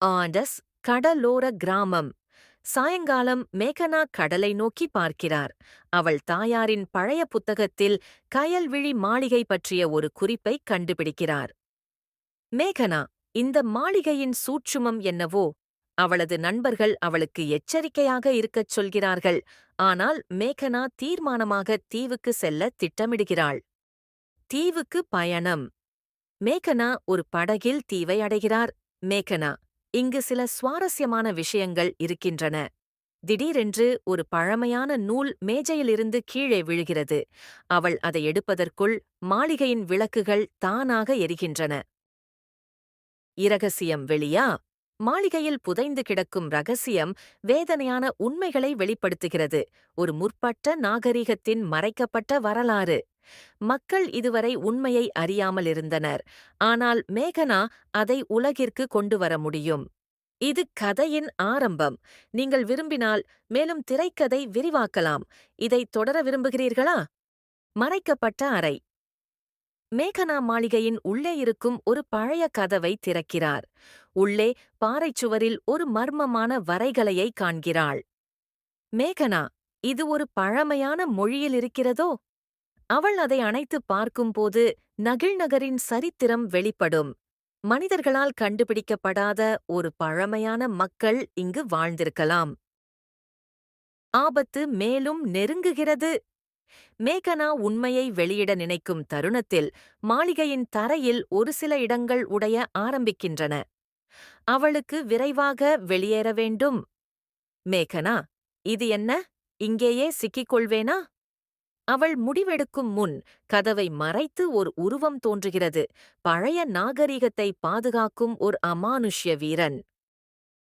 Anders கடலோர கிராமம். சாயங்காலம் மேகனா கடலை நோக்கி பார்க்கிறார். அவள் தாயாரின் பழைய புத்தகத்தில் கயல்விழி மாளிகை பற்றிய ஒரு குறிப்பை கண்டுபிடிக்கிறார். மேகனா இந்த மாளிகையின் சூட்சுமம் என்னவோ அவளது நண்பர்கள் அவளுக்கு எச்சரிக்கையாக இருக்கச் சொல்கிறார்கள். ஆனால் மேகனா தீர்மானமாக தீவுக்கு செல்ல திட்டமிடுகிறாள். தீவுக்கு பயணம். மேகனா ஒரு படகில் தீவை அடைகிறார். மேகனா இங்கு சில சுவாரஸ்யமான விஷயங்கள் இருக்கின்றன. திடீரென்று ஒரு பழமையான நூல் மேஜையிலிருந்து கீழே விழுகிறது. அவள் அதை எடுப்பதற்குள் மாளிகையின் விளக்குகள் தானாக எரிகின்றன. இரகசியம் வெளியா? மாளிகையில் புதைந்து கிடக்கும் ரகசியம் வேதனையான உண்மைகளை வெளிப்படுத்துகிறது. ஒரு முற்பட்ட நாகரிகத்தின் மறைக்கப்பட்ட வரலாறு. மக்கள் இதுவரை உண்மையை அறியாமல் இருந்தனர். ஆனால் மேகனா அதை உலகிற்கு கொண்டு வர முடியும். இது கதையின் ஆரம்பம். நீங்கள் விரும்பினால் மேலும் திரைக்கதை விரிவாக்கலாம். இதை தொடர விரும்புகிறீர்களா? மறைக்கப்பட்ட அறை. மேகனா மாளிகையின் உள்ளே இருக்கும் ஒரு பழைய கதவை திறக்கிறார். உள்ளே பாறைச் சுவரில் ஒரு மர்மமான வரைகலையை காண்கிறாள். மேகனா இது ஒரு பழமையான மொழியில் இருக்கிறதோ? அவள் அதை அணைத்துப் பார்க்கும்போது நகிழ்நகரின் சரித்திரம் வெளிப்படும். மனிதர்களால் கண்டுபிடிக்கப்படாத ஒரு பழமையான மக்கள் இங்கு வாழ்ந்திருக்கலாம். ஆபத்து மேலும் நெருங்குகிறது. மேகனா உண்மையை வெளியிட நினைக்கும் தருணத்தில் மாளிகையின் தரையில் ஒரு சில இடங்கள் உடைய ஆரம்பிக்கின்றன. அவளுக்கு விரைவாக வெளியேற வேண்டும். மேகனா இது என்ன? இங்கேயே சிக்கிக் கொள்வேனா? அவள் முடிவெடுக்கும் முன் கதவை மறைத்து ஒரு உருவம் தோன்றுகிறது. பழைய நாகரிகத்தை பாதுகாக்கும் ஒரு அமானுஷ்ய வீரன்.